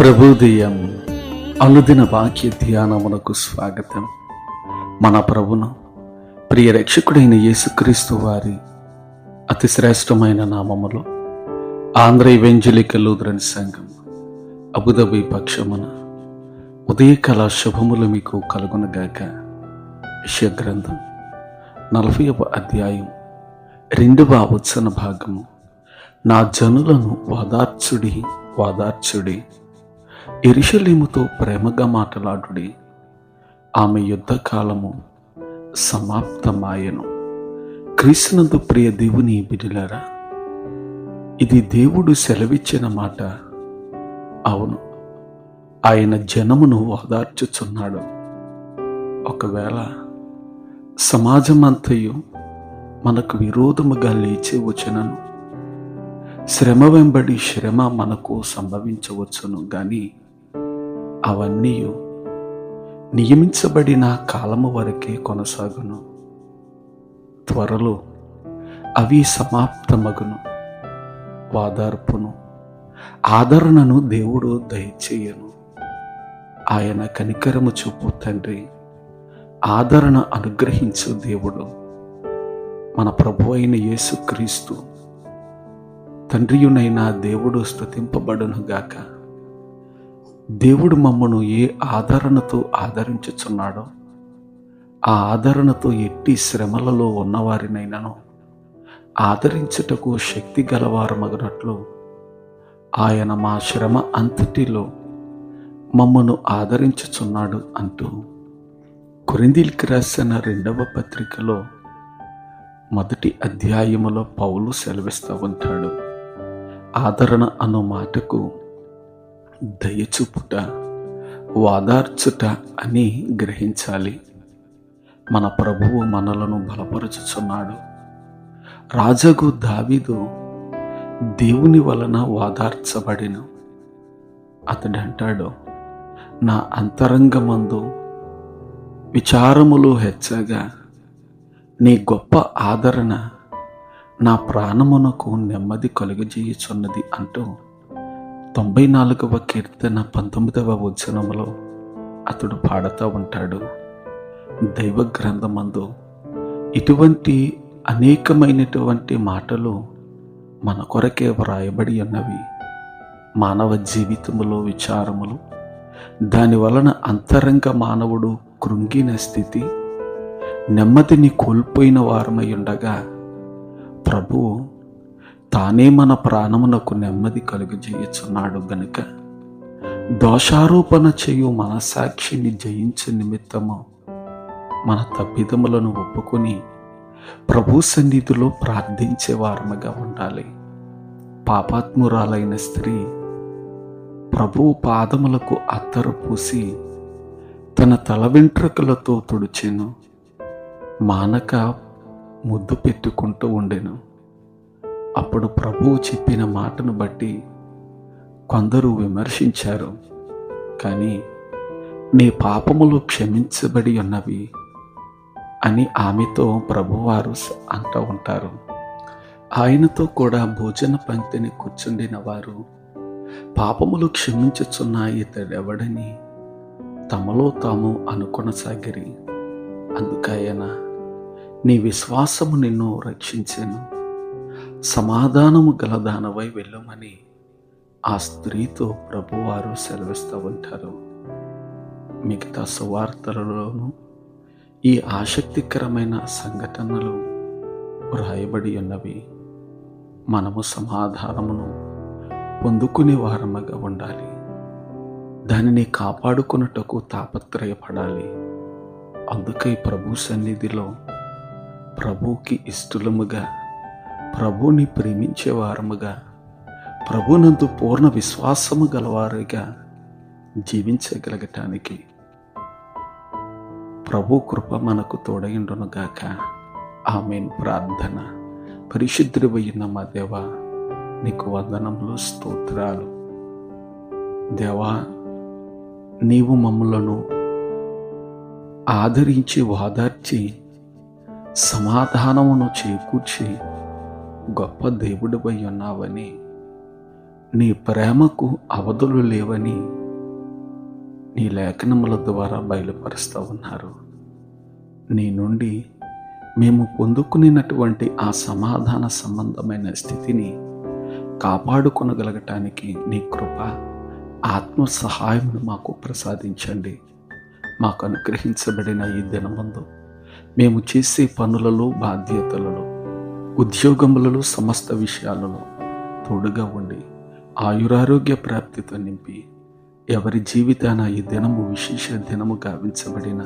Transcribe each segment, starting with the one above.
ప్రభుదయం అనుదిన వాక్య ధ్యానమునకు స్వాగతం. మన ప్రభును ప్రియ రక్షకుడైన యేసుక్రీస్తు వారి అతి శ్రేష్టమైన నామములో ఆంధ్ర ఈవెంజలికల్ లూథరన్ సంఘం అబుదబి పక్షమున ఉదయకాల శుభములు మీకు కలుగునగాక. యెషయా గ్రంథం నలభైవ అధ్యాయం రెండవ వచన భాగము. నా జనులను వాదార్చుడి వాదార్చుడి. ఎరుషలేముతో ప్రేమగా మాట్లాడుడి. ఆమె యుద్ధకాలము సమాప్తమాయను. క్రీస్తునందు ప్రియ దేవుని బిడిలారా ఇది దేవుడు సెలవిచ్చిన మాట. అవును ఆయన జనమును ఓదార్చుచున్నాడు. ఒకవేళ సమాజమంతయు మనకు విరోధముగా లేచి వచ్చినను శ్రమ వెంబడి శ్రమ మనకు సంభవించవచ్చును కానీ అవన్నీ నియమించబడిన కాలము వరకే కొనసాగును. త్వరలో అవి సమాప్తమగును. వాదార్పును ఆదరణను దేవుడు దయచేయను. ఆయన కనికరము చూపు తండ్రి ఆదరణ అనుగ్రహించు దేవుడు. మన ప్రభు అయిన యేసుక్రీస్తు తండ్రియునైనా దేవుడు స్తుతింపబడును గాక దేవుడు మమ్మను ఏ ఆదరణతో ఆదరించుచున్నాడో ఆ ఆదరణతో ఎట్టి శ్రమలలో ఉన్నవారినైనాను ఆదరించుటకు శక్తి గలవారు మగనట్లు ఆయన మా శ్రమ అంతటిలో మమ్మను ఆదరించుచున్నాడు అంటూ కొరిందీలికి రాసిన రెండవ పత్రికలో మొదటి అధ్యాయములో పౌలు సెలవిస్తూ ఉంటాడు. ఆదరణ అను మాటకు దయచూపుట వాదార్చుట అని గ్రహించాలి. మన ప్రభువు మనలను బలపరుచుచున్నాడు. రాజగు దావీదు దేవుని వలన వాదార్చబడిన. అతడంటాడు నా అంతరంగమందు విచారములు హెచ్చగా నీ గొప్ప ఆదరణ నా ప్రాణమునకు నెమ్మది కలుగజేయుచున్నది అంటూ తొంభై నాలుగవ కీర్తన పంతొమ్మిదవ వచనములో అతడు పాడుతూ ఉంటాడు. దైవ గ్రంథమందు ఇటువంటి అనేకమైనటువంటి మాటలు మన కొరకే వ్రాయబడి ఉన్నవి. మానవ జీవితములో విచారములు దాని వలన అంతరంగ మానవుడు కృంగిన స్థితి నెమ్మదిని కోల్పోయిన వారమై ఉండగా ప్రభువు తానే మన ప్రాణమునకు నెమ్మది కలుగజేయుచున్నాడు గనుక దోషారోపణ చేయు మనసాక్షిని జయించు నిమిత్తము మన తప్పిదములను ఒప్పుకొని ప్రభు సన్నిధిలో ప్రార్థించే వారముగా ఉండాలి. పాపాత్మురాలైన స్త్రీ ప్రభువు పాదములకు అత్తరు పూసి తన తల వెంట్రుకలతో తుడిచెను. మానక ముద్దు పెట్టుకుంటూ ఉండెను. అప్పుడు ప్రభువు చెప్పిన మాటను బట్టి కొందరు విమర్శించారు. కానీ నీ పాపములు క్షమించబడి ఉన్నవి అని ఆమెతో ప్రభువారు అంటూ ఉంటారు. ఆయనతో కూడా భోజన పంక్తిని కూర్చుండిన వారు పాపములు క్షమించుచున్న ఇతడెవడని తమలో తాము అనుకొనసాగిరి. అందుకైన నీ విశ్వాసము నిన్ను రక్షించాను. సమాధానము గల దానవై వెళ్ళమని ఆ స్త్రీతో ప్రభువారు సెలవిస్తూ ఉంటారు. మిగతా సువార్తలలోనూ ఈ ఆసక్తికరమైన సంఘటనలు వ్రాయబడి ఉన్నవి. మనము సమాధానమును పొందుకునే వారముగా ఉండాలి. దానిని కాపాడుకున్నటకు తాపత్రయపడాలి. అందుకే ప్రభు సన్నిధిలో ప్రభువుకి ఇష్టలముగా ప్రభుని ప్రేమించే వారముగా ప్రభునందు పూర్ణ విశ్వాసము గలవారుగా జీవించగలగటానికి ప్రభు కృప మనకు తోడగిండునుగాక ఆమెన్. ప్రార్థన. పరిశుద్ధుడివైన మా దేవ నీకు వందనములు స్తోత్రాలు. దేవా నీవు మమ్ములను ఆదరించి వాదార్చి సమాధానమును చేకూర్చి గొప్ప దేవుడిపై ఉన్నావని నీ ప్రేమకు అవధులు లేవని నీ లేఖనముల ద్వారా బయలుపరుస్తూ ఉన్నారు. నీ నుండి మేము పొందుకునేటువంటి ఆ సమాధాన సంబంధమైన స్థితిని కాపాడుకొనగలగటానికి నీ కృప ఆత్మ సహాయమును మాకు ప్రసాదించండి. మాకు అనుగ్రహించబడిన ఈ దినమందు మేము చేసే పనులలో బాధ్యతలలో ఉద్యోగములలో సమస్త విషయాలలో తోడుగా ఉండి ఆయురారోగ్య ప్రాప్తితో నింపి ఎవరి జీవితాన ఈ దినము విశేష దినము గావించబడిన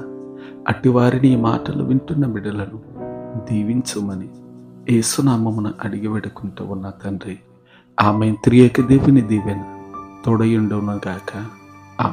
అట్టివారిని ఈ మాటలు వింటున్న బిడలను దీవించుమని ఏసునామమున అడిగి వేడుకుంటూ ఉన్న తండ్రి. ఆమె త్రియక దేవుని దీవెన తోడయుండును గాక